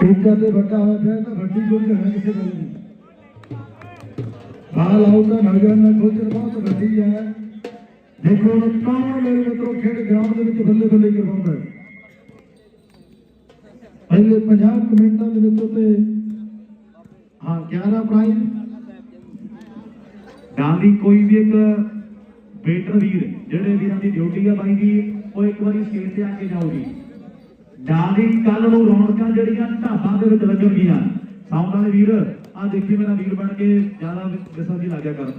Teacher ਤੇ ਵੱਡਾ ਹੋਇਆ ਪਿਆ ਤਾਂ ਵੱਡੀ ਕੋਈ ਹੈ ਕਿਸੇ ਗੱਲ ਨਹੀਂ ਬਾਲ ਆਊਟ ਦਾ ਨੌਜਵਾਨ ਦਾ ਖੋਜਰ ਬਹੁਤ ਵੱਡੀ ਹੈ ਦੇਖੋ ਕੌਣ ਮੇਰੇ ਮਿੱਤਰੋ ਖੇਡ ਗਰਾਊਂਡ ਦੇ ਵਿੱਚ ਬੱਲੇ ਬੱਲੇ ਕਰਵਾਉਂਦਾ ਹੈ। ਪਹਿਲੇ 50 ਮਿੰਟਾਂ ਦੇ ਵਿੱਚ ਤੇ ਹਾਂ 11 ਪ੍ਰਾਈਜ਼ ਗਾਂਧੀ ਕੋਈ ਵੀ ਇੱਕ ਬੇਟਰ ਵੀਰ, ਜਿਹੜੇ ਵੀਰਾਂ ਦੀ ਡਿਊਟੀ ਆ ਬਾਈ ਦੀ, ਉਹ ਇੱਕ ਵਾਰੀ ਸਟੇਜ ਤੇ ਆ ਕੇ ਜਾਊਗੀ। ਗਾਂਧੀ ਕੱਲ ਨੂੰ ਰੌਣਕਾਂ ਜਿਹੜੀਆਂ ਢਾਬਾਂ ਦੇ ਵਿੱਚ ਲੱਗਣਗੀਆਂ। ਸਾਊਂਡ ਵਾਲੇ ਵੀਰ ਆ ਦੇਖੀ ਮੇਰਾ ਵੀਰ ਬਣ ਕੇ ਜ਼ਿਆਦਾ ਵਿਸਾ ਦੀ ਲੱਗਿਆ ਕਰਨ।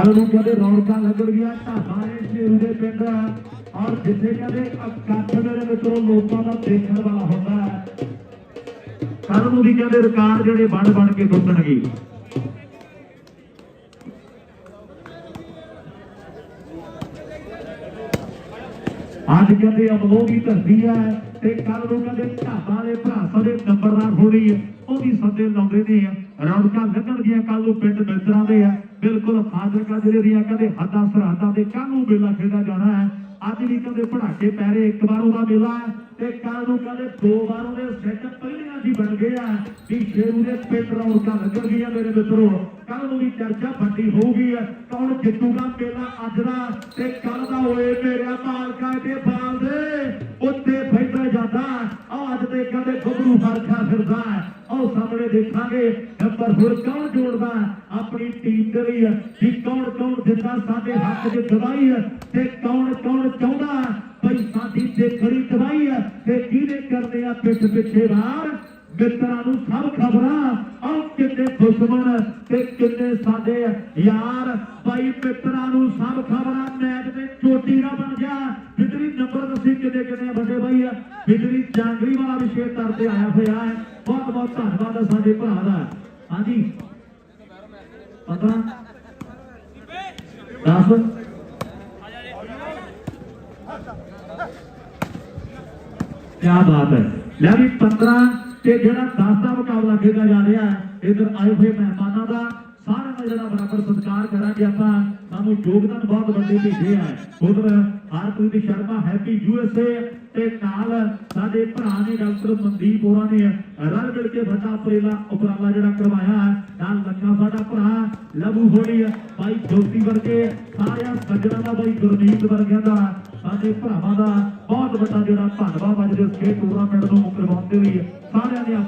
ਕੱਲ ਨੂੰ ਕਹਿੰਦੇ ਰੌਣਕਾਂ ਲੱਗਣਗੀਆਂ ਢਾਬਾਂ ਦੇ ਦੇ ਪਿੰਡ ਔਰ ਜਿੱਥੇ ਕਹਿੰਦੇ ਇਕੱਠ ਮੇਰੇ ਮਿੱਤਰੋ, ਲੋਕਾਂ ਦਾ ਦੇਖਣ ਵਾਲਾ ਹੁੰਦਾ ਹੈ। ਕੱਲ ਨੂੰ ਵੀ ਕਹਿੰਦੇ ਰਿਕਾਰਡ ਜਿਹੜੇ ਬਣ ਬਣ ਕੇ ਟੁੱਟਣਗੇ ਅੱਜ ਕਹਿੰਦੇ ਅਮਲੋਹ ਦੀ ਧਰਤੀ ਹੈ। ਤੇ ਕੱਲ ਨੂੰ ਕਹਿੰਦੇ ਢਾਬਾਂ ਦੇ ਭਰਾ, ਸਾਡੇ ਨੰਬਰਦਾਰ ਹੋਣੀ ਹੈ ਉਹ ਵੀ ਸੱਦੇ ਲਾਉਂਦੇ ਨੇ ਰੌਣਕਾਂ ਲੱਗਣਗੀਆਂ ਕੱਲ ਨੂੰ ਪਿੰਡ ਮਿੱਤਰਾਂ ਦੇ ਆ। ਬਿਲਕੁਲ ਫਾਜ਼ਿਲਕਾ ਜ਼ਿਲ੍ਹੇ ਦੀਆਂ ਕਹਿੰਦੇ ਹੱਦਾਂ ਸਰਹੱਦਾਂ ਦੇ ਕੱਲ ਮੇਲਾ ਖੇਡਿਆ ਜਾਣਾ ਹੈ। ਅੱਜ ਵੀ ਕਹਿੰਦੇ ਪੜਾਕੇ ਪੈ ਰਹੇ, ਇੱਕ ਵਾਰ ਉਹਦਾ ਮੇਲਾ ਹੈ ਤੇ ਕੱਲ ਨੂੰ ਕਹਿੰਦੇ ਦੋ ਵਾਰ ਉਹਦੇ ਸੈੱਟ ਪਹਿਲੀਆਂ ਜੀ ਬਣ ਗਏ ਆ ਵੀ ਸ਼ੇਰੂ ਦੇ ਪਿੰਡ ਰੌਣਕਾਂ ਲੱਗਣਗੀਆਂ ਮੇਰੇ ਮਿੱਤਰੋ। ਕੱਲ ਨੂੰ ਵੀ ਚਰਚਾ ਵੱਡੀ ਹੋਊਗੀ ਕੌਣ ਜਿੱਤੂਗਾ ਮੇਲਾ ਅੱਜ ਦਾ? ਤੇ ਕੱਲ ਦਾ ਹੋਏ ਮੇਰਾ ਮਾਲਕਾ ਦੇ ਬਾਲ ਦੇ। ਉੱਤੇ ਜਾਂਦਾ ਆ ਅੱਜ ਕਹਿੰਦੇ ਗੱਭਰੂ ਫਰਖਾ ਫਿਰਦਾ ਆਓ ਸਾਹਮਣੇ ਦੇਖਾਂਗੇ ਨੰਬਰ ਹੋਰ ਕੌਣ ਜੋੜਦਾ ਆਪਣੀ ਟੀਮ ਦੇ ਲਈ ਵੀ ਕੌਣ ਕੌਣ ਦਿੰਦਾ ਸਾਡੇ ਹੱਕ 'ਚ ਦਵਾਈ ਤੇ ਕੌਣ ਕੌਣ ਚਾਹੁੰਦਾ ਭਈ ਸਾਡੀ ਤੇ ਖੜੀ ਦਵਾਈ ਤੇ ਕਿਹਨੇ ਕਰਦੇ ਆ ਪਿੱਠ ਪਿੱਛੇ ਵਾਰ? ਮਿੱਤਰਾਂ ਨੂੰ ਸਭ ਖਬਰਾਂ। ਆਹ ਕਿੰਨੇ ਦੁਸ਼ਮਣ ਤੇ ਕਿੰਨੇ ਸਾਡੇ ਯਾਰ? ਭਾਈ ਮਿੱਤਰਾਂ ਨੂੰ ਸਭ ਖਬਰਾਂ, ਮੈਚ ਦੇ ਚੋਟੀ ਨਾ ਬਣ ਗਿਆ। ਨੰਬਰ ਦੱਸੀ ਕਿੰਨੇ ਕਿੰਨੇ ਆ ਵੱਡੇ ਭਾਈ ਆ। ਬਿਜਲੀ ਜਾਂਗਰੀ ਵਾਲਾ ਵਿਸ਼ੇ ਕਰਦੇ ਆਇਆ ਹੋਇਆ ਹੈ, ਬਹੁਤ ਬਹੁਤ ਧੰਨਵਾਦ ਆ ਸਾਡੇ ਭਰਾ ਦਾ। ਹਾਂਜੀ। 15 10 ਕਿਆ ਬਾਤ ਹੈ। ਲੈ ਵੀ 15 ਤੇ ਜਿਹੜਾ 10 ਦਾ ਮੁਕਾਬਲਾ ਖੇਡਿਆ ਜਾ ਰਿਹਾ ਹੈ, ਇਧਰ ਆਏ ਹੋਏ ਮਹਿਮਾਨਾਂ ਦਾ, ਸਾਰਿਆਂ ਦਾ ਜਿਹੜਾ ਬਰਾਬਰ ਸਤਿਕਾਰ ਕਰਾਂਗੇ ਆਪਾਂ। ਸਾਨੂੰ ਯੋਗਦਾਨ ਬਹੁਤ ਵੱਡੇ ਭੇਜੇ ਆ। ਉਧਰ ਹਰਪ੍ਰੀਤ ਸ਼ਰਮਾ ਹੈਪੀ ਯੂਐਸਏ ਤੇ ਨਾਲ ਸਾਡੇ ਭਰਾ ਨੇ ਡਾਕਟਰ ਮਨਦੀਪ ਹੋਰਾਂ ਨੇ ਰਲ ਮਿਲ ਕੇ ਵੱਡਾ ਉਪਰਾਲਾ ਉਪਰਾਲਾ ਜਿਹੜਾ ਕਰਵਾਇਆ ਹੈ। ਨਾਲ ਲੱਖਾ ਸਾਡਾ ਭਰਾ ਲਬੂ ਹੋਣੀ ਭਾਈ ਜੋਤੀ ਵਰਗੇ ਸਾਰਿਆਂ ਸੱਜਣਾਂ ਦਾ ਭਾਈ ਗੁਰਨੀਤ ਵਰਗਿਆਂ ਦਾ, ਸਾਡੇ ਭਰਾਵਾਂ ਦਾ ਬਹੁਤ ਵੱਡਾ ਜਿਹੜਾ ਧੰਨਵਾਦ ਅੱਜ ਦੇ ਇਸ ਟੂਰਨਾਮੈਂਟ ਨੂੰ ਕਰਵਾਉਂਦੇ ਲਈ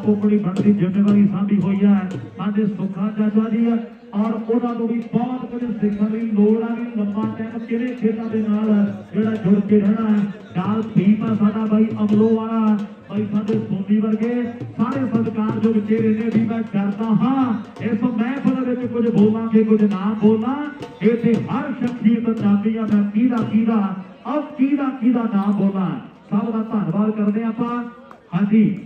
ਸਾਰਿਆਂ ਨੇ ਆਪੋ ਜ਼ਿੰਮੇਵਾਰੀ ਸਾਂਭੀ ਹੋਈ ਹੈ। ਸਾਡੇ ਸੁੱਖਾ ਚਾਚਾ ਜੀ ਔਰ ਉਹਨਾਂ ਨੂੰ ਵੀ ਬਹੁਤ ਕੁਝ ਸਿੱਖਣ ਲਈ ਲੋੜ ਆ ਵੀ ਲੰਮਾ ਟਾਈਮ ਕਿਹੜੇ ਖੇਡਾਂ ਦੇ ਨਾਲ ਜਿਹੜਾ ਜੁੜ ਕੇ ਰਹਿਣਾ ਹੈ। ਨਾਲ ਦੀਪ ਸਾਡਾ ਬਾਈ ਅਮਲੋ ਵਾਲਾ ਬਾਈ ਸਾਡੇ ਸੋਨੀ ਵਰਗੇ ਸਾਰੇ ਸਤਿਕਾਰਯੋਗ ਚਿਹਰੇ ਨੇ, ਵੀ ਮੈਂ ਕਰਦਾ ਹਾਂ। ਇਸ ਮਹਿਫਲ ਵਿੱਚ ਕੁਝ ਬੋਲਾਂਗੇ, ਕੁਝ ਨਾ ਬੋਲਾਂ। ਇੱਥੇ ਹਰ ਸ਼ਖਸੀਅਤ ਚਾਹਦੀ ਆ, ਮੈਂ ਕਿਹਦਾ ਕਿਹਦਾ ਔਰ ਕਿਹਦਾ ਕਿਹਦਾ ਨਾਮ ਬੋਲਾਂ। ਸਭ ਦਾ ਧੰਨਵਾਦ ਕਰਦੇ ਆਪਾਂ। ਹਾਂਜੀ।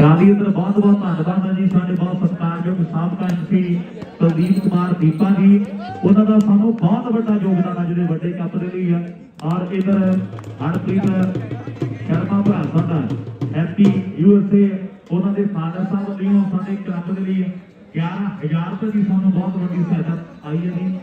ਗਾਂਧੀ ਅੰਦਰ ਬਹੁਤ ਬਹੁਤ ਧੰਨਵਾਦ ਹੈ ਜੀ ਸਾਡੇ ਬਹੁਤ ਸਤਿਕਾਰਯੋਗ ਸਾਬਕਾ ਐਮਪੀ ਕੁਲਦੀਪ ਕੁਮਾਰ ਦੀਪਾ ਜੀ। ਉਹਨਾਂ ਦਾ ਸਾਨੂੰ ਬਹੁਤ ਵੱਡਾ ਯੋਗਦਾਨ ਹੈ ਜਿਹੜੇ ਵੱਡੇ ਕੱਪ ਦੇ ਲਈ ਹੈ। ਔਰ ਇਧਰ ਹਰਪ੍ਰੀਤ ਸ਼ਰਮਾ ਭਰਾ ਸਾਡਾ ਐਮਪੀ ਯੂਐਸਏ ਉਹਨਾਂ ਦੇ ਫਾਦਰ ਸਾਹਿਬ ਵੱਲੋਂ ਸਾਡੇ ਕਲੱਬ ਦੇ ਲਈ 11000 ਰੁਪਏ ਦੀ ਸਾਨੂੰ ਬਹੁਤ ਵੱਡੀ ਸਹਾਇਤਾ ਆਈ ਹੈ ਜੀ।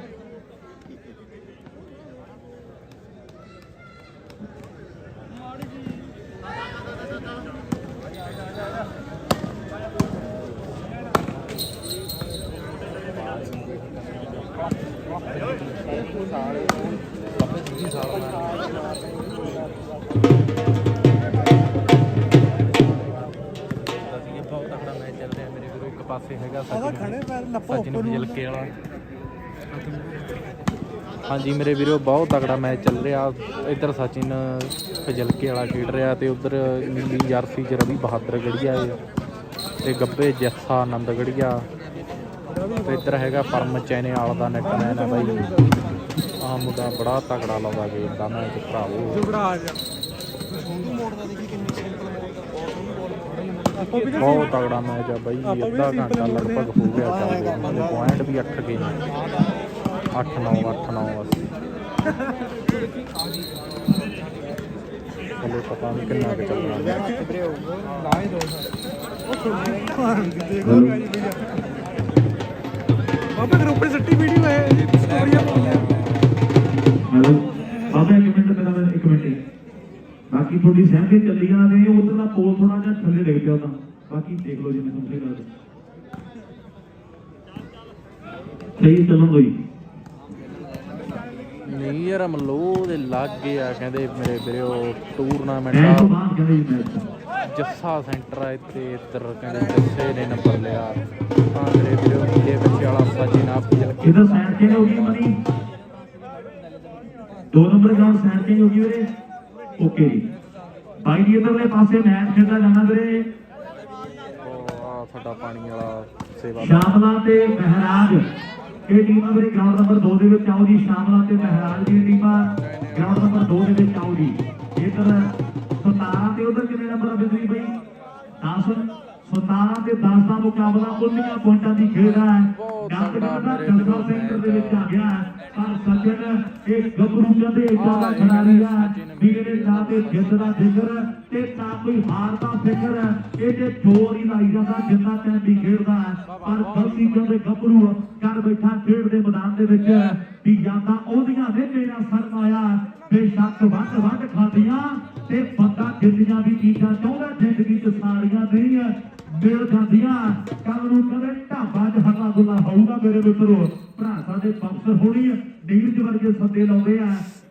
ਹੈਗਾ ਸਚਿਨ ਸਚਿਨ ਫਜਲਕੇ ਵਾਲਾ। ਹਾਂਜੀ ਮੇਰੇ ਵੀਰੋ ਬਹੁਤ ਤਕੜਾ ਮੈਚ ਚੱਲ ਰਿਹਾ। ਇੱਧਰ ਸਚਿਨ ਫਜਲਕੇ ਵਾਲਾ ਖੇਡ ਰਿਹਾ ਤੇ ਉਧਰ ਨੀਲੀ ਜਰਸੀ ਚ ਰਵੀ ਬਹਾਦਰ ਗੜੀਆ ਤੇ ਗੱਬੇ ਜੱਸਾ ਆਨੰਦ ਗੜੀਆ ਤੇ ਇੱਧਰ ਹੈਗਾ ਪਰਮ ਚੈਨੇ ਵਾਲਾ ਦਾ ਨੈਟਮੈਨ ਹੈ ਬਾਈ। ਆਹ ਮੁੰਡਾ ਬੜਾ ਤਕੜਾ ਲਾਉਂਦਾ ਗੇਮ ਦਾ ਮੈਚ ਭਰਾਵੋ ਬਹੁਤ ਤਗੜਾ ਮੈਚ ਆ ਬਾਈ ਅੱਧਾ ਘੰਟਾ ਲਗਭਗ ਹੋ ਗਿਆ ਚੱਲਦੇ ਪੁਆਇੰਟ ਵੀ 8 ਗਏ ਨੇ। 8 9 8 9 ਬਸ ਹਲੇ ਪਤਾ ਨਹੀਂ ਕਿੰਨਾ ਕੁ ਚੱਲਣਾ। ਬਾਬੇ 'ਚ ਸੱਟੀ ਵੀਡੀਓ ਬਾਕੀ ਤੁਹਾਡੀ ਸਹਿਮਤੀ ਚੱਲੀ ਜਾਣਾ ਤੇ ਉਧਰ ਦਾ ਪੋਲ ਥੋੜਾ ਜਿਹਾ ਥੱਲੇ ਡਿੱਗ ਪਿਆ ਤਾਂ ਬਾਕੀ ਦੇਖ ਲਓ ਜਿਵੇਂ ਤੁਸੀਂ ਕਰਦੇ ਸਹੀ ਚੱਲਣ ਹੋਈ ਨਹੀਂ ਯਾਰ ਮਲੋ ਦੇ ਲਾਗੇ ਆ ਕਹਿੰਦੇ ਮੇਰੇ ਵੀਰੋ ਟੂਰਨਾਮੈਂਟ ਤੋਂ ਆ ਜੱਸਾ ਸੈਂਟਰ ਆ ਇੱਥੇ ਇੱਧਰ ਕਹਿੰਦੇ ਜੱਸੇ ਨੇ ਨੰਬਰ ਲਿਆ। ਆ ਮੇਰੇ ਵੀਰੋ ਨੀਲੇ ਬੱਚੇ ਵਾਲਾ ਸਚਿਨ ਆ ਫਜਲ ਕੇ ਇਹਦਾ ਸਾਈਡ ਚੇਂਜ ਹੋ ਗਈ ਮਨੀ ਦੋ ਨੰਬਰ ਗਰਾਊਂਡ ਸਾਈਡ ਚੇਂਜ ਹੋ ਗਈ ਵੀਰੇ। ਓਕੇ ਜੀ। ਬਾਈ ਜੀ ਇਧਰਲੇ ਪਾਸੇ ਮੈਚ ਖੇਡਦਾ ਜਾਣਾ ਵੀਰੇ। ਆ ਸਾਡਾ ਪਾਣੀ ਵਾਲਾ ਸੇਵਾ ਸ਼ਾਮਲਾ ਤੇ ਮਹਿਰਾਜ ਇਹ ਟੀਮਾਂ ਵੀਰੇ ਗਰਾਊਂਡ ਨੰਬਰ 2 ਦੇ ਵਿੱਚ ਆਓ ਜੀ ਸ਼ਾਮਲਾ ਤੇ ਮਹਿਰਾਜ ਦੀ ਟੀਮਾਂ ਗਰਾਊਂਡ ਨੰਬਰ 2 ਦੇ ਵਿੱਚ ਆਓ ਜੀ। ਇਧਰ 17 ਤੇ ਉਧਰ ਕਿੰਨੇ ਨੰਬਰ ਆ ਬਿਜਲੀ ਬਈ? 10 17 ਤੇ 10 ਦਾ ਮੁਕਾਬਲਾ ਉਨੀਆਂ ਪੁਆਇੰਟਾਂ ਦੀ ਖੇਡ ਹੈ ਗੰਦ ਦਾ ਜਲਸਾ ਸੈਂਟਰ ਦੇ ਵਿੱਚ ਆ ਗਿਆ। ਇਹ ਗੱਭਰੂ ਕਹਿੰਦੇ ਇਦਾਂ ਦਾ ਖਿਡਾਰੀ ਆ ਵੀ ਇਹਦੇ ਨਾ ਤੇ ਜਿੱਤ ਦਾ ਜ਼ਿਕਰ ਤੇ ਨਾ ਕੋਈ ਹਾਰ ਦਾ ਫਿਕਰ ਇਹ ਤੇ ਜ਼ੋਰ ਹੀ ਲਾਈ ਜਾਂਦਾ ਜਿੰਨਾ ਵੀ ਖੇਡਦਾ। ਪਰ ਗਲਤੀ ਕਹਿੰਦੇ ਗੱਭਰੂ ਕਰ ਬੈਠਾ ਖੇਡ ਦੇ ਮੈਦਾਨ ਦੇ ਵਿੱਚ ਵੀ ਜਾਂਦਾ ਉਹਦੀਆਂ ਨੇ ਮੇਰਾ ਸਰਮਾਇਆ ਬੇਸ਼ੱਕ ਵੱਧ ਵੱਧ ਖਾਦੀਆਂ ਤੇ ਬੰਦਾ ਜਿੰਨੀਆਂ ਵੀ ਚੀਜ਼ਾਂ ਚਾਹੁੰਦਾ ਜ਼ਿੰਦਗੀ 'ਚ ਸਾਰੀਆਂ ਨਹੀਂ ਮਿਲ ਜਾਂਦੀਆਂ। ਕੱਲ ਨੂੰ ਕਦੇ ਢਾਬਾ ਹੋਊਗਾ ਮੇਰੇ ਮਿੱਤਰੋ ਭਰਾ ਸਾਡੇ ਬੰਸਰ ਹੋਣੀ ਨੀਰਜ ਵਰਗੇ ਸੱਦੇ ਲਾਉਂਦੇ ਆ।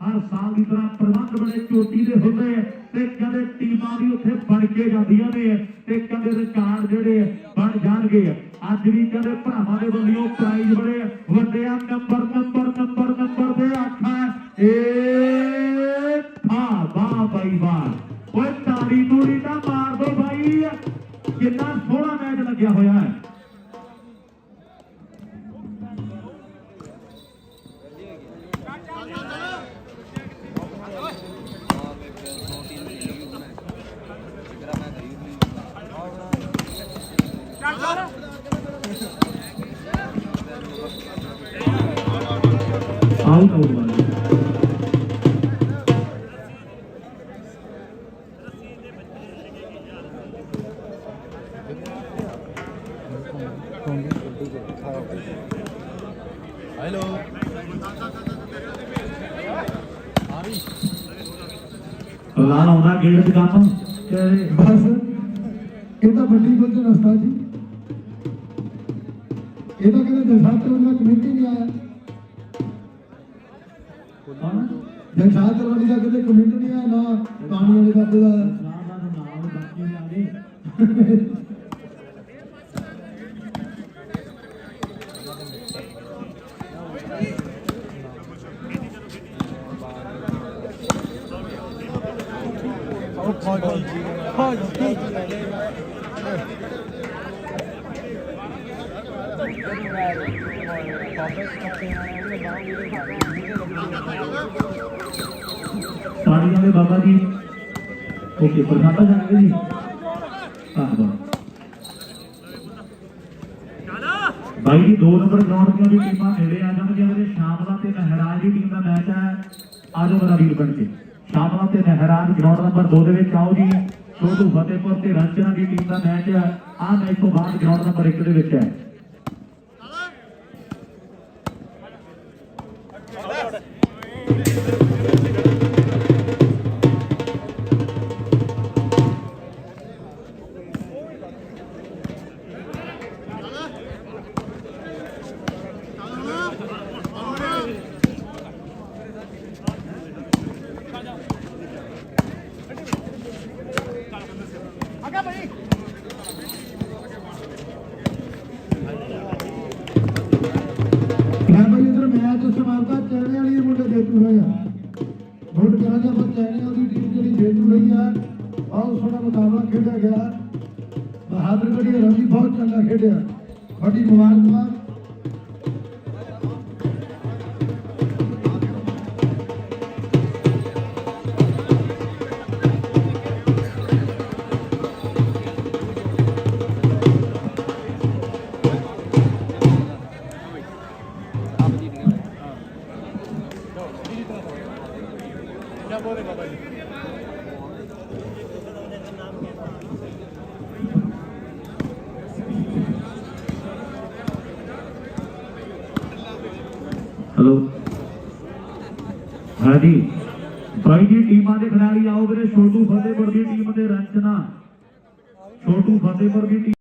ਹਰ ਸਾਲ ਦੀ ਤਰ੍ਹਾਂ ਪ੍ਰਬੰਧ ਬੜੇ ਚੋਟੀ ਦੇ ਹੁੰਦੇ ਤੇ ਕਦੇ ਟੀਮਾਂ ਵੀ ਉੱਥੇ ਬਣ ਕੇ ਜਾਂਦੀਆਂ ਨੇ ਤੇ ਕਦੇ ਰਿਕਾਰਡ ਜਿਹੜੇ ਬਣ ਜਾਣਗੇ ਅੱਜ ਵੀ ਕਦੇ ਭਰਾਵਾਂ ਦੇ ਵੱਲੋਂ ਪ੍ਰਾਈਜ਼ ਬੜੇ ਵੱਡੇ ਆ ਨੰਬਰ ਨੰਬਰ ਨੰਬਰ ਨੰਬਰ ਦੇ ਆਖਾ, ਏ ਥਾ ਵਾਹ ਬਾਈ ਵਾਹ ਓਏ ਤਾੜੀ ਤੂੜੀ ਤਾਂ ਮਾਰ ਦੋ ਬਾਈ। ਕਿੰਨਾ ਸੋਹਣਾ ਮੈਚ ਲੱਗਿਆ ਹੋਇਆ ਹੈ। ਹੈਲੋ ਲਾਲ ਆਉਂਦਾ ਗੇੜ ਚ ਕੰਮ ਤੇ ਬਸ ਇਹ ਤਾਂ ਵੱਡੀ ਗੁੱਲ ਰਸਤਾ ਜੀ। ਇਹ ਤਾਂ ਕਹਿੰਦੇ ਦਸਾਤ ਵਾਲਾ ਕਮੇਟੀ ਨਹੀਂ ਆਇਆ। ਦਸਾਤ ਵਾਲੀ ਦਾ ਕਿਤੇ ਕਮੇਟੀ ਨਹੀਂ ਆਇਆ ਨਾ ਪਾਣੀ ਵਾਲੇ ਦਾ। ਦਾ ਸਲਾਮ ਦਾ ਨਾਮ ਬਾਕੀ ਆ ਗਏ ਪਾਣੀ ਵਾਲੇ ਬਾਬਾ ਜੀ ਓਕੇ ਪ੍ਰਸ਼ਾਦਾ ਜਾਣਗੇ ਜੀ ਧੰਨਵਾਦ ਬਾਈ ਜੀ 2 ਨੰਬਰ ਗਰਾਊਂਡ ਦੀਆਂ ਵੀ ਟੀਮਾਂ ਨੇੜੇ ਆ ਜਾਣਗੀਆਂ ਵੀਰੇ ਸ਼ਾਮਲਾ ਤੇ ਮਹਿਰਾਜ ਦੀ ਟੀਮ ਦਾ ਮੈਚ ਹੈ ਆਜੋ ਮੇਰਾ ਵੀਰ ਬਣ ਕੇ ਸਾਨਵਾ ਤੇ ਮਹਿਰਾਜ ਗਰਾਊਂਡ ਨੰਬਰ 2 ਦੇ ਵਿੱਚ ਆਓ ਜੀ। ਛੋਟੂ ਫਤਿਹਪੁਰ ਤੇ ਰਾਜਾ ਦੀ ਟੀਮ ਦਾ ਮੈਚ ਹੈ ਆਹ ਮੈਚ ਤੋਂ ਬਾਅਦ ਗਰਾਊਂਡ ਨੰਬਰ 1 ਦੇ ਵਿੱਚ ਹੈ। ਮੈਂ ਬਈ ਇਧਰ ਮੈਚ ਸਮਾਪਤ ਕਰ ਹੈਲੋ ਹਾਂਜੀ ਬਾਈ ਜੀ ਟੀਮਾਂ ਦੇ ਖਿਡਾਰੀ ਆਓ ਵੀਰੇ। ਛੋਟੂ ਫਤਿਹਪੁਰ ਦੀ ਟੀਮ ਦੇ ਰੰਚਨਾ ਛੋਟੂ ਫਤਿਹਪੁਰ ਦੀ ਟੀਮ